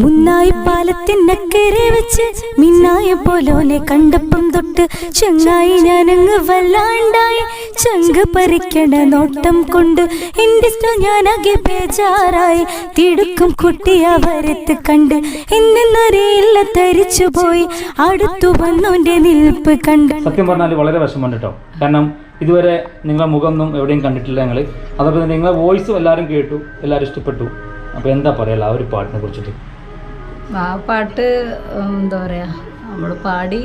മുന്നായി പാലത്തിനക്കരെ വെച്ച് മിന്നായ പോലോനെ കണ്ടപ്പം തൊട്ട് ചങ്ങായി ഞാനങ്ങ് വല്ലാണ്ടായി. ചങ്ക് പറിക്കണ നോട്ടം കൊണ്ട് എന്റെ ഞാനകെ ബേജാറായി. തിടുക്കും കുട്ടിയ വരത്ത് കണ്ട് എന്നെന്നറിയില്ല തരിച്ചു പോയി. അടുത്തു വന്നോന്റെ നിൽപ്പ് കണ്ട്. സത്യം പറഞ്ഞാൽ വളരെ വിഷമമുണ്ട് കേട്ടോ. കാരണം ഇതുവരെ നിങ്ങളെ മുഖമൊന്നും എവിടെയും കണ്ടിട്ടില്ല ഞങ്ങൾ അതേപോലെ നിങ്ങളെ വോയിസും എല്ലാവരും കേട്ടു എല്ലാവരും ഇഷ്ടപ്പെട്ടു. അപ്പോൾ എന്താ പറയാ ആ ഒരു പാട്ടിനെ കുറിച്ചിട്ട്? ആ പാട്ട് എന്താ പറയുക നമ്മൾ പാടി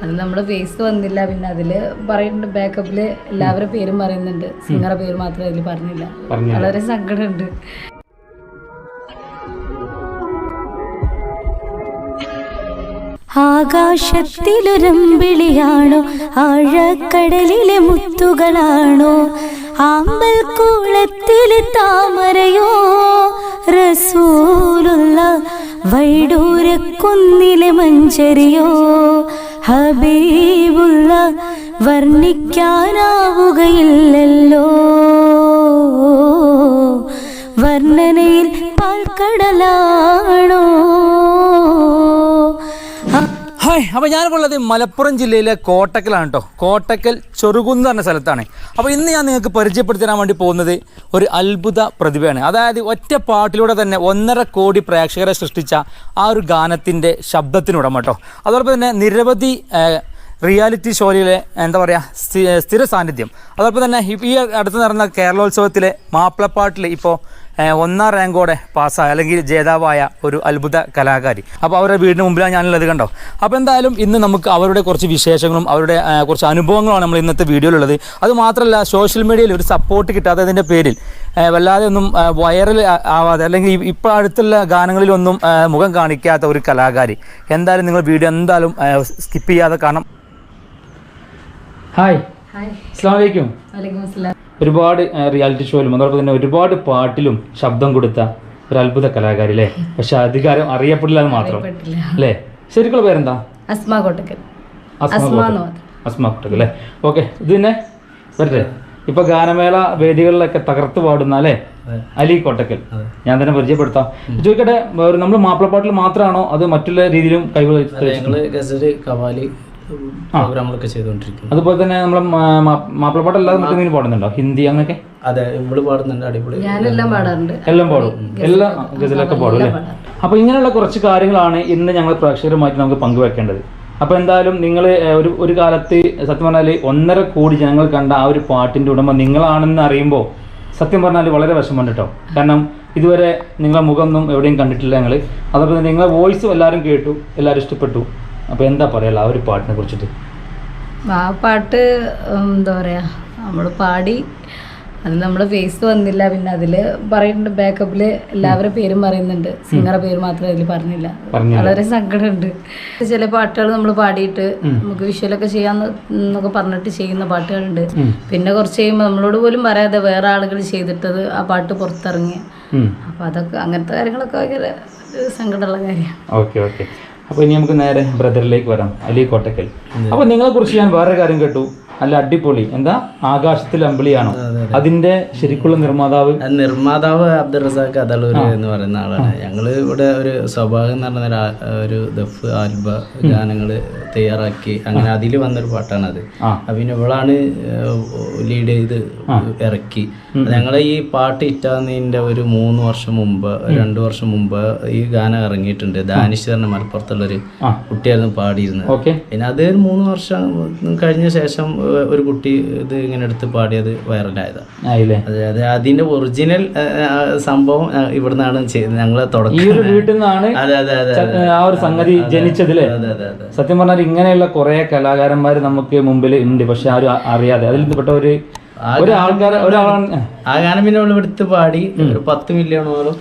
അത് നമ്മുടെ ഫേസ് വന്നില്ല പിന്നെ അതിൽ പറയുന്നുണ്ട് ബാക്കപ്പിൽ എല്ലാവരുടെ പേരും പറയുന്നുണ്ട് സിംഗറെ പേര് മാത്രം അതിൽ പറഞ്ഞില്ല. പറഞ്ഞില്ല. വളരെ സങ്കടമുണ്ട്. ആകാശത്തിലൊരമ്പിളിയാണോ ആഴക്കടലിലെ മുത്തുകളാണോ ആമ്പൽ കൂളത്തിലെ താമരയോ റസൂലുള്ള വൈഡൂരക്കുന്നിലെ മഞ്ചരിയോ ഹബീബുള്ള വർണിക്കാനാവുകയില്ലല്ലോ. വർണനയിൽ പാൽക്കടലാണോ ഹായ് അപ്പോൾ ഞാനിപ്പോൾ ഉള്ളത് മലപ്പുറം ജില്ലയിലെ കോട്ടക്കലാണ് കേട്ടോ കോട്ടക്കൽ ചെറുകുന്ന് പറഞ്ഞ സ്ഥലത്താണ്. അപ്പോൾ ഇന്ന് ഞാൻ നിങ്ങൾക്ക് പരിചയപ്പെടുത്തി തരാൻ വേണ്ടി പോകുന്നത് ഒരു അത്ഭുത പ്രതിഭയാണ്. അതായത് ഒറ്റ പാട്ടിലൂടെ തന്നെ ഒന്നര കോടി പ്രേക്ഷകരെ സൃഷ്ടിച്ച ആ ഒരു ഗാനത്തിന്റെ ശബ്ദത്തിനുടമ കേട്ടോ അതോടൊപ്പം തന്നെ നിരവധി റിയാലിറ്റി ഷോയിലെ എന്താ പറയുക സ്ഥിര സാന്നിധ്യം അതോടൊപ്പം തന്നെ ഈ- അടുത്ത് നടന്ന കേരളോത്സവത്തിലെ മാപ്പിളപ്പാട്ടിൽ ഇപ്പോൾ ഒന്നാം റാങ്കോടെ പാസ്സായ അല്ലെങ്കിൽ ജേതാവായ ഒരു അത്ഭുത കലാകാരി. അപ്പോൾ അവരുടെ വീടിന് മുമ്പിലാണ് ഞാനുള്ളത് കണ്ടോ? അപ്പോൾ എന്തായാലും ഇന്ന് നമുക്ക് അവരുടെ കുറച്ച് വിശേഷങ്ങളും അവരുടെ കുറച്ച് അനുഭവങ്ങളാണ് നമ്മൾ ഇന്നത്തെ വീഡിയോയിലുള്ളത്. അത് മാത്രമല്ല സോഷ്യൽ മീഡിയയിൽ ഒരു സപ്പോർട്ട് കിട്ടാത്തതിന്റെ പേരിൽ. വല്ലാതെ ഒന്നും വൈറൽ ആവാതെ അല്ലെങ്കിൽ ഇപ്പോൾ അടുത്തുള്ള ഗാനങ്ങളിലൊന്നും മുഖം കാണിക്കാത്ത ഒരു കലാകാരി. എന്തായാലും നിങ്ങൾ വീഡിയോ എന്തായാലും സ്കിപ്പ് ചെയ്യാതെ കാണാം ഹായ് ഹായ് അസ്സാം വലൈക്കും വലൈക്കും അസ്സലാം. ഒരുപാട് റിയാലിറ്റി ഷോയിലും അതോടൊപ്പം തന്നെ ഒരുപാട് പാട്ടിലും ശബ്ദം കൊടുത്ത ഒരു അത്ഭുത കലാകാരി അല്ലേ പക്ഷെ അധികാരം അറിയപ്പെടില്ല എന്ന് മാത്രം. അല്ലേ? ശരിക്കുള്ള പേരെന്താ? അസ്മ കോട്ടക്കൽ. അസ്മ കോട്ടക്കൽ. അല്ലേ? ഓക്കെ ഇത് തന്നെ വരട്ടെ. ഇപ്പൊ ഗാനമേള വേദികളിലൊക്കെ തകർത്ത് പാടുന്ന അല്ലേ? അലി കോട്ടക്കൽ. ഞാൻ തന്നെ പരിചയപ്പെടുത്താം. ചോദിക്കട്ടെ നമ്മൾ മാപ്പിളപ്പാട്ടിൽ മാത്രമാണോ അത് മറ്റുള്ള രീതിയിലും കവാലി പ്രോഗ്രാമുകളൊക്കെ ചെയ്തുകൊണ്ടിരിക്കുന്നു. അതുപോലെ തന്നെ നമ്മളെ മാപ്പിളപ്പാട്ട് മാ- മാപ്പിളപ്പാട്ടല്ലാതെ മറ്റെന്തെങ്കിലും പാടുന്നുണ്ടോ? ഹിന്ദി അങ്ങനെയൊക്കെ? അതെ ഇവൾ പാടുന്നുണ്ട് അടിപൊളി. ഞാനെല്ലാം പാടാറുണ്ട്. എല്ലാം പാടും? എല്ലാ ഗസലൊക്കെ പാടും അല്ലേ? അപ്പൊ ഇങ്ങനെയുള്ള കുറച്ച് കാര്യങ്ങളാണ് ഇന്ന് ഞങ്ങൾ പ്രേക്ഷകരുമായിട്ട് നമുക്ക് പങ്കുവെക്കേണ്ടത്. അപ്പൊ എന്തായാലും നിങ്ങൾ ഒരു ഒരു കാലത്ത് സത്യം പറഞ്ഞാൽ ഒന്നര കോടി ജനങ്ങൾ കണ്ട ആ ഒരു പാട്ടിന്റെ ഉടമ നിങ്ങളാണെന്ന് അറിയുമ്പോൾ സത്യം പറഞ്ഞാൽ വളരെ വിഷമമുണ്ട് കേട്ടോ കാരണം ഇതുവരെ നിങ്ങളെ മുഖമൊന്നും എവിടെയും കണ്ടിട്ടില്ല ഞങ്ങൾ അതുപോലെ തന്നെ നിങ്ങളെ വോയിസും എല്ലാവരും കേട്ടു എല്ലാവരും ഇഷ്ടപ്പെട്ടു. അപ്പോൾ എന്താ പറയാ ആ ഒരു പാട്ടിനെ കുറിച്ചിട്ട്? ആ പാട്ട് എന്താ പറയാ നമ്മൾ പാടി അത് നമ്മുടെ ഫേസ് വന്നില്ല പിന്നെ അതിൽ പറയുന്നുണ്ട് ബാക്കപ്പിൽ എല്ലാവരുടെ പേരും പറയുന്നുണ്ട്. സിംഗറെ പേര് മാത്രം അതിൽ പറഞ്ഞില്ല. വളരെ സങ്കടമുണ്ട്. ചില പാട്ടുകൾ നമ്മൾ പാടിയിട്ട് നമുക്ക് വിഷ്വലൊക്കെ ചെയ്യാന്ന് എന്നൊക്കെ പറഞ്ഞിട്ട് ചെയ്യുന്ന പാട്ടുകളുണ്ട്. പിന്നെ കുറച്ച് കഴിയുമ്പോൾ നമ്മളോട് പോലും പറയാതെ വേറെ ആളുകൾ ചെയ്തിട്ടത് ആ പാട്ട് പുറത്തിറങ്ങി. അപ്പൊ അതൊക്കെ അങ്ങനത്തെ കാര്യങ്ങളൊക്കെ ഭയങ്കര സങ്കടമുള്ള കാര്യമാണ്. അപ്പോൾ ഇനി നമുക്ക് നേരെ ബ്രദറിലേക്ക് വരാം അലി കോട്ടക്കൽ. അപ്പോൾ നിങ്ങളെ കുറിച്ച് ഞാൻ വേറെ കാര്യം കേട്ടു. അല്ല അടിപൊളി. എന്താ? ആകാശത്തിൽ അമ്പിളിയാണോ? അതിന്റെ ശരിക്കുള്ള നിർമ്മാതാവ്? നിർമ്മാതാവ് അബ്ദുൾ റസാഖ് അതളൂർ എന്ന് പറയുന്ന ആളാണ്. ഞങ്ങൾ ഇവിടെ ഒരു സ്വഭാവം എന്ന് പറഞ്ഞ ഒരു ദഫ് ആൽബ ഗാനങ്ങൾ തയ്യാറാക്കി അങ്ങനെ അതിൽ വന്നൊരു പാട്ടാണ് അത് പിന്നെ ഇവളാണ് ലീഡ് ചെയ്ത് ഇറക്കി. ഞങ്ങളെ ഈ പാട്ട് ഇറ്റാന്നതിന്റെ ഒരു മൂന്ന് വർഷം മുമ്പ് രണ്ടു വർഷം മുമ്പ് ഈ ഗാനം ഇറങ്ങിയിട്ടുണ്ട്. ദാനിഷ് പറഞ്ഞ മലപ്പുറത്തുള്ളൊരു. കുട്ടിയായിരുന്നു പാടിയിരുന്നത്. പിന്നെ അത് മൂന്ന് വർഷം കഴിഞ്ഞ ശേഷം ഒരു കുട്ടി ഇത് ഇങ്ങനെ എടുത്ത് പാടിയത് വൈറലായതാണ് അതായത് അതെ അതെ അതിന്റെ ഒറിജിനൽ സംഭവം ഇവിടുന്നാണ് ചെയ്തത് ഞങ്ങളെ ഈ ഒരു വീട്ടിൽ നിന്നാണ് ആ ഒരു സംഗതി ജനിച്ചതില്ലേ അല്ലേ അതെ അതെ സത്യം പറഞ്ഞാൽ ഇങ്ങനെയുള്ള കുറെ കലാകാരന്മാർ നമുക്ക് മുമ്പിൽ ഉണ്ട് പക്ഷെ ആരും അറിയാതെ. അതിൽ പെട്ട ഒരു ആ ഗാനം പിന്നെ എടുത്ത് പാടി ഒരു പത്ത് മില്യണോളം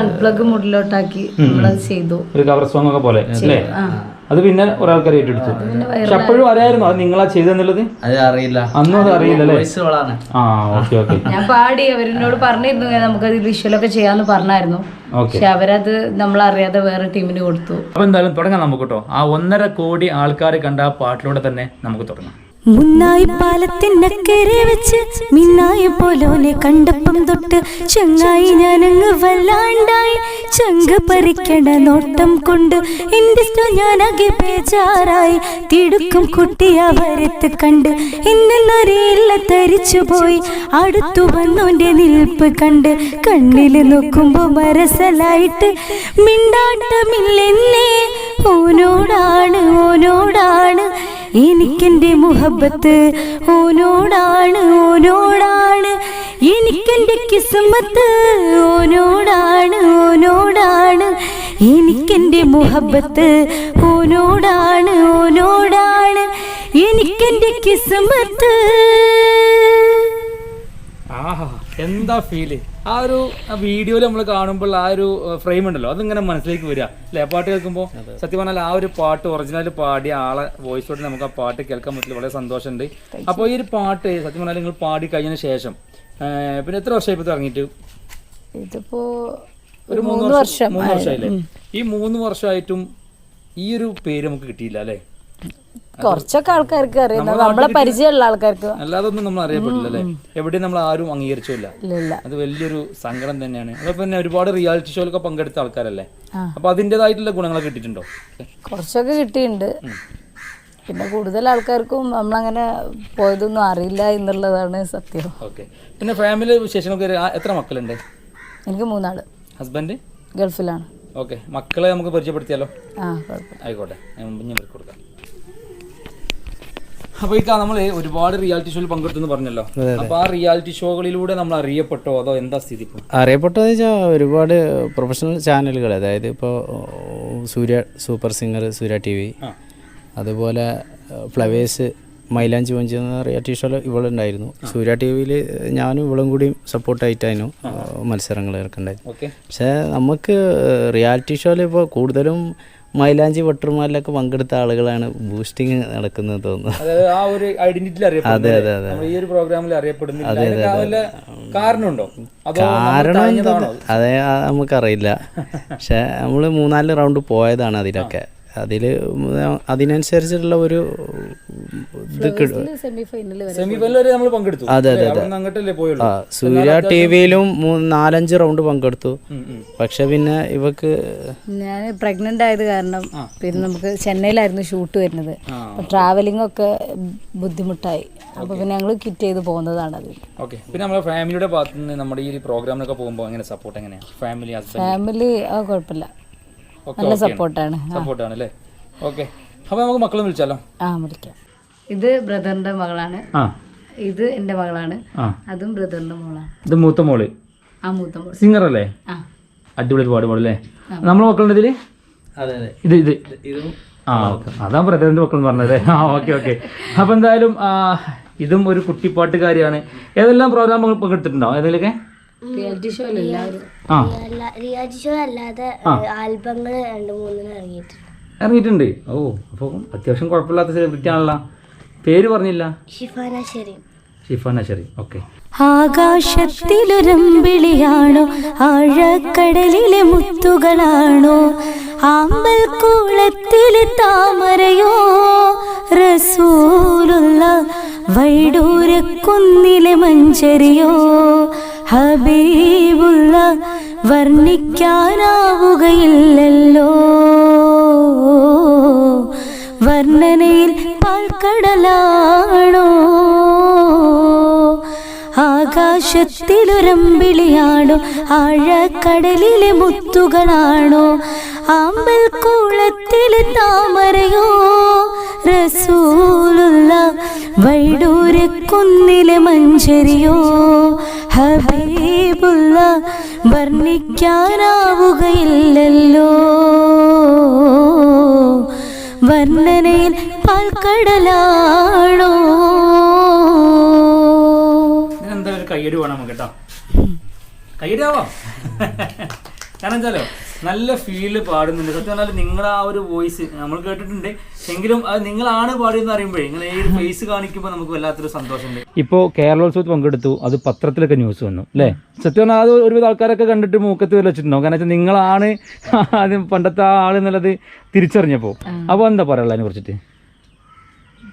അൺപ്ലഗ് മുടിലോട്ടാക്കി നമ്മളത് ചെയ്തു. ഒരു കവർ സോങ് ഒക്കെ പോലെ അല്ലേ? അത് പിന്നെ ഒരാൾക്കാർ ഏറ്റെടുത്തു. പക്ഷെ അപ്പോഴും അറിയായിരുന്നു അത് നിങ്ങളാ ചെയ്തെന്നുള്ളത് അത് അറിയില്ല. അന്നും അത് അറിയില്ല ആ ഓക്കെ ഓക്കെ. ഞാൻ പാടി അവരോട് പറഞ്ഞിരുന്നു നമുക്ക് വിഷ്വലൊക്കെ ചെയ്യാന്ന് പറഞ്ഞായിരുന്നു. ഓക്കെ. പക്ഷെ അവരത് നമ്മൾ അറിയാതെ വേറെ ടീമിന് കൊടുത്തു. അപ്പൊ എന്തായാലും തുടങ്ങാം നമുക്ക് കേട്ടോ ആ ഒന്നര കോടി ആൾക്കാർ കണ്ട ആ പാട്ടിലൂടെ തന്നെ നമുക്ക് തുടങ്ങാം. മുന്നായി പാലത്തിനക്കരെ വെച്ച് മിന്നായ പോലോനെ കണ്ടപ്പം തൊട്ട് ചങ്ങായി ഞാനങ്ങ് വല്ലാണ്ടായി. ചങ്ക് പറിക്കണ നോട്ടം കൊണ്ട് എന്റെ ഇഷ്ടം ഞാനാകെ ബേജാറായി. തിടുക്കും കുട്ടിയ വരത്ത് കണ്ട് ഇന്നൊരില്ല തരിച്ചു പോയി. അടുത്തു വന്നോന്റെ നിൽപ്പ് കണ്ട് കണ്ണിൽ നോക്കുമ്പോൾ മരസലായിട്ട് മിണ്ടാട്ടമില്ലെന്നേ ഓനോടാണ് ഓനോടാണ് എനിക്കെന്റെ മുഹബത്ത് ഓനോടാണ് ഓനോടാണ്. എനിക്കെന്റെ കിസ്മത്ത് ഓനോടാണ് ഓനോടാണ്. എനിക്കെന്റെ മുഹബത്ത് ഓനോടാണ് ഓനോടാണ്. എനിക്കെന്റെ കിസ്മത്ത് എന്താ ഫീൽ ആ ഒരു വീഡിയോയിൽ നമ്മൾ കാണുമ്പോൾ ആ ഒരു ഫ്രെയിം ഉണ്ടല്ലോ അതിങ്ങനെ മനസ്സിലേക്ക് വരിക. അല്ലേ? പാട്ട് കേൾക്കുമ്പോൾ സത്യം പറഞ്ഞാൽ ആ ഒരു പാട്ട് ഒറിജിനൽ പാടിയ ആളെ വോയിസോട് നമുക്ക് ആ പാട്ട് കേൾക്കാൻ പറ്റില്ല. വളരെ സന്തോഷമുണ്ട്. അപ്പോൾ ഈ ഒരു പാട്ട് സത്യം പറഞ്ഞാൽ നിങ്ങൾ പാടി കഴിഞ്ഞ ശേഷം പിന്നെ എത്ര വർഷമായി ഇപ്പോൾ ഇറങ്ങിയിട്ട്? ഇതിപ്പോ ഒരു മൂന്ന് വർഷം മൂന്ന് വർഷമായില്ലേ? ഈ മൂന്ന് വർഷമായിട്ടും ഈ ഒരു പേര് നമുക്ക് കിട്ടിയില്ല അല്ലേ? കുറച്ചൊക്കെ ആൾക്കാർക്ക് അറിയാം. നമ്മളെ പരിചയമുള്ള ആൾക്കാർക്ക്. അല്ലാതൊന്നും നമ്മൾ അറിയപ്പെട്ടില്ല അല്ലേ? എവിടെയും നമ്മൾ ആരും അംഗീകരിച്ചില്ല. അത് വലിയൊരു സങ്കടം തന്നെയാണ്. പിന്നെ ഒരുപാട് റിയാലിറ്റി ഷോയിലൊക്കെ പങ്കെടുത്ത ആൾക്കാരല്ലേ? അപ്പൊ അതിന്റെതായിട്ടുള്ള ഗുണങ്ങളൊക്കെ കിട്ടിയിട്ടുണ്ടോ? കുറച്ചൊക്കെ കിട്ടിയിട്ടുണ്ട്. പിന്നെ കൂടുതൽ ആൾക്കാർക്കും നമ്മളങ്ങനെ പോയതൊന്നും അറിയില്ല എന്നുള്ളതാണ് സത്യം. ഓക്കെ. പിന്നെ ഫാമിലി വിശേഷങ്ങൾക്ക് എത്ര മക്കളുണ്ട്? എനിക്ക് മൂന്നാൾ. ഹസ്ബൻഡ് ഗൾഫിലാണ്. ഓക്കെ. മക്കളെ നമുക്ക് പരിചയപ്പെടുത്തിയാലോ? ആ ആയിക്കോട്ടെ. ഞാൻ കൊടുക്കാം. അപ്പൊ ഈ നമ്മൾ ഒരുപാട് റിയാലിറ്റി ഷോയിൽ പങ്കെടുത്തു എന്ന് പറഞ്ഞല്ലോ. അപ്പൊ ആ റിയാലിറ്റി ഷോകളിലൂടെ നമ്മൾ അറിയപ്പെട്ടോ? അതോ എന്താ സ്ഥിതി അറിയപ്പെട്ടോ എന്ന് വെച്ചാൽ ഒരുപാട് പ്രൊഫഷണൽ ചാനലുകൾ അതായത് ഇപ്പോൾ Surya super singer Surya T V അതുപോലെ ഫ്ലവേഴ്സ് മൈലാഞ്ചി മഞ്ചി എന്ന റിയാലിറ്റി ഷോയിൽ ഇവളുണ്ടായിരുന്നു. സൂര്യ ടി വിയിൽ ഞാനും ഇവളും കൂടിയും സപ്പോർട്ടായിട്ടായിരുന്നു മത്സരങ്ങൾ ഓക്കെ. പക്ഷേ നമുക്ക് റിയാലിറ്റി ഷോയിൽ ഇപ്പോൾ കൂടുതലും മൈലാഞ്ചി വട്ടർമാരിലൊക്കെ പങ്കെടുത്ത ആളുകളാണ് ബൂസ്റ്റിംഗ് നടക്കുന്നത് തോന്നുന്നു. അതായത് ആ ഒരു ഐഡന്റിറ്റിയിൽ അറിയപ്പെടുന്നത് നമ്മൾ ഈ ഒരു പ്രോഗ്രാമിൽ അറിയപ്പെടുന്നില്ല. കാരണമുണ്ടോ? അതോ കാരണം അതേ നമുക്കറിയില്ല. പക്ഷെ നമ്മൾ മൂന്നാൽ റൗണ്ട് പോയതാണ് അതിലൊക്കെ. അതിൽ അതിനനുസരിച്ചിട്ടുള്ള ഒരു ഇത് കിട്ടും സെമി വരെ സെമി വരെ നമ്മൾ പങ്കെടുത്തു. അതെ, ആ സൂര്യ ടി വിയിലും നാലഞ്ച് റൗണ്ട് പങ്കെടുത്തു. പക്ഷെ പിന്നെ ഇവക്ക് ഞാൻ പ്രഗ്നന്റ് ആയത് കാരണം പിന്നെ നമുക്ക് ചെന്നൈയിലായിരുന്നു ഷൂട്ട് വരുന്നത്. ട്രാവലിംഗ് ഒക്കെ ബുദ്ധിമുട്ടായി. അപ്പൊ പിന്നെ ഞങ്ങൾ കിറ്റ് ചെയ്ത് പോകുന്നതാണ് അത്. ഓക്കെ. പിന്നെ നമ്മുടെ ഫാമിലിയുടെ ഭാഗത്തുനിന്ന് നമ്മുടെ ഈ പ്രോഗ്രാമിനൊക്കെ പോകുമ്പോൾ എങ്ങനെ സപ്പോർട്ട് എങ്ങനെയാ? ഫാമിലി ഫാമിലി ആ കുഴപ്പമില്ല. നല്ല സപ്പോർട്ടാണ്. സപ്പോർട്ടാണ് അല്ലേ? ഓക്കെ. അപ്പോൾ നമുക്ക് മക്കളെ വിളിച്ചാലോ? ആ വിളിക്കാം. ഇത് ബ്രദറിന്റെ മകളാണ്. ആ. ഇത് എന്റെ മകളാണ്. അതും ബ്രദറിന്റെ മോളാണ്. ഇത് മൂത്ത മോൾ? ആ മൂത്ത മോൾ സിംഗർ അല്ലേ? ആ. അടിപൊളി പാട് പാടല്ലേ നമ്മളെ മക്കളുടെ ഇതിൽ? അതെ അതെ. ഇത് ഇത്. ആ ഓക്കെ. അതാ ബ്രദറിന്റെ മക്കൾ പറഞ്ഞത്. ആ ഓക്കെ ഓക്കെ. അപ്പൊ എന്തായാലും ഇതും ഒരു കുട്ടിപ്പാട്ടുകാരിയാണ്. ഏതെല്ലാം പ്രോഗ്രാം പങ്കെടുത്തിട്ടുണ്ടോ ഏതെങ്കിലുമൊക്കെ? റിയാലിറ്റി ഷോ എല്ലാവരും? ആ. റിയാലിറ്റി ഷോ അല്ലാതെ ആൽബങ്ങൾ രണ്ട് മൂന്നിന് ഇറങ്ങിയിട്ടുണ്ട്. ഇറങ്ങിയിട്ടുണ്ട്. ഓ അപ്പോൾ അത്യാവശ്യം കുഴപ്പമില്ലാത്ത സെലിബ്രിറ്റി ആണല്ലോ. പേര് പറഞ്ഞില്ല? ഷിഫാന ഷെരീൻ ഷിഫാന ശരി ഓക്കെ. ആകാശത്തിലൊരമ്പിളിയാണോ? ആഴക്കടലിലെ മുത്തുകളാണോ? ആമ്പൽ കൂളത്തിലെ താമരയോ? റസൂലുള്ള വൈഡൂരക്കുന്നിലെ മഞ്ചരിയോ? ഹബീബുള്ള വർണിക്കാനാവുകയില്ലല്ലോ. വർണനയിൽ പാൽക്കടലാണോ? ആകാശത്തിലൊരമ്പിളിയാണോ? ആഴക്കടലിലെ മുത്തുകളാണോ? ആമ്പൽ കൂളത്തിലെ താമരയോ? റസൂലുള്ള വൈഡൂരക്കുന്നിലെ മഞ്ചരിയോ? വർണിക്കാനാവുകയില്ലല്ലോ. വർണനയിൽ പാൽക്കടലാണോ? കയ്യടി വേണം കേട്ടോ. കയ്യടിയാവോ കാരണം എന്തായാലോ നല്ല ഫീൽ പാടുന്നുണ്ട്. സത്യം പറഞ്ഞാൽ നിങ്ങളുടെ ആ ഒരു വോയിസ് നമ്മൾ കേട്ടിട്ടുണ്ട്. എങ്കിലും അത് നിങ്ങളാണ് പാടിയെന്ന് അറിയുമ്പോഴേ നിങ്ങൾ ഈ ഒരു ഫേസ് കാണിക്കുമ്പോൾ നമുക്ക് വല്ലാത്തൊരു സന്തോഷമുണ്ട്. ഇപ്പോൾ കേരളോത്സവത്തിൽ പങ്കെടുത്തു. അത് പത്രത്തിലൊക്കെ ന്യൂസ് വന്നു അല്ലേ? സത്യം പറഞ്ഞാൽ അത് ഒരുവിധ ആൾക്കാരൊക്കെ കണ്ടിട്ട് മൂക്കത്ത് വെച്ചിട്ടുണ്ടോ കാരണം വെച്ചാൽ നിങ്ങളാണ് ആദ്യം പണ്ടത്തെ ആ ആൾ എന്നുള്ളത് തിരിച്ചറിഞ്ഞപ്പോൾ അപ്പോൾ എന്താ പറയുള്ളതിനെ അതിനെ കുറിച്ചിട്ട്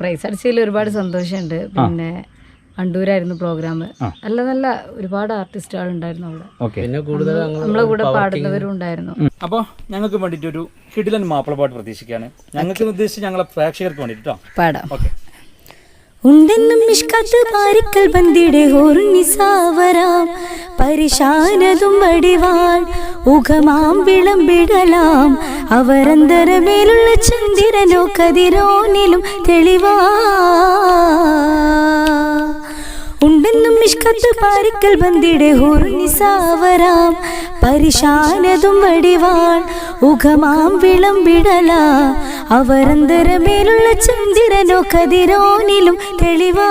പ്രൈസ് അടിച്ചതിൽ ഒരുപാട് സന്തോഷമുണ്ട്. പിന്നെ വണ്ടൂരായിരുന്നു പ്രോഗ്രാം നല്ല നല്ല ഒരുപാട് ആർട്ടിസ്റ്റുകൾ ഉണ്ടായിരുന്നു അവിടെ. പിന്നെ കൂടുതൽ നമ്മളെ കൂടെ പാടുന്നവരും ഉണ്ടായിരുന്നു. അപ്പോൾ ഞങ്ങൾക്ക് വേണ്ടിയിട്ട് ഒരു കിടിലൻ മാപ്പിളപ്പാട്ട് പ്രതീക്ഷിക്കുകയാണ്. ഞങ്ങൾക്ക് ഉദ്ദേശിച്ച് ഞങ്ങളെ പ്രേക്ഷകർക്ക് വേണ്ടിട്ടോ പാടാം. ഓക്കെ ഉണ്ടെന്നും മിഷ്കത്ത് പാരിക്കൽ ഒരു നിസാവരാം പരിശാനതും വടിവാൾ ഉഖമാം വിളമ്പിടലാം. അവരന്തരമേലുള്ള ചന്ദ്രനോ കതിരോനിലും തെളിവാ. ഉണ്ടെന്നും മിഷ്കത്ത് പാരിക്കൽ ബന്ദിടെ ഹോർണിസാവരാം പരിശാനതും വടിവാൾ ഉഖമാം വിളമ്പിടല അവരന്തരമേലുള്ള ചന്ദ്രനോ കതിരോനിലും തെളിവാ.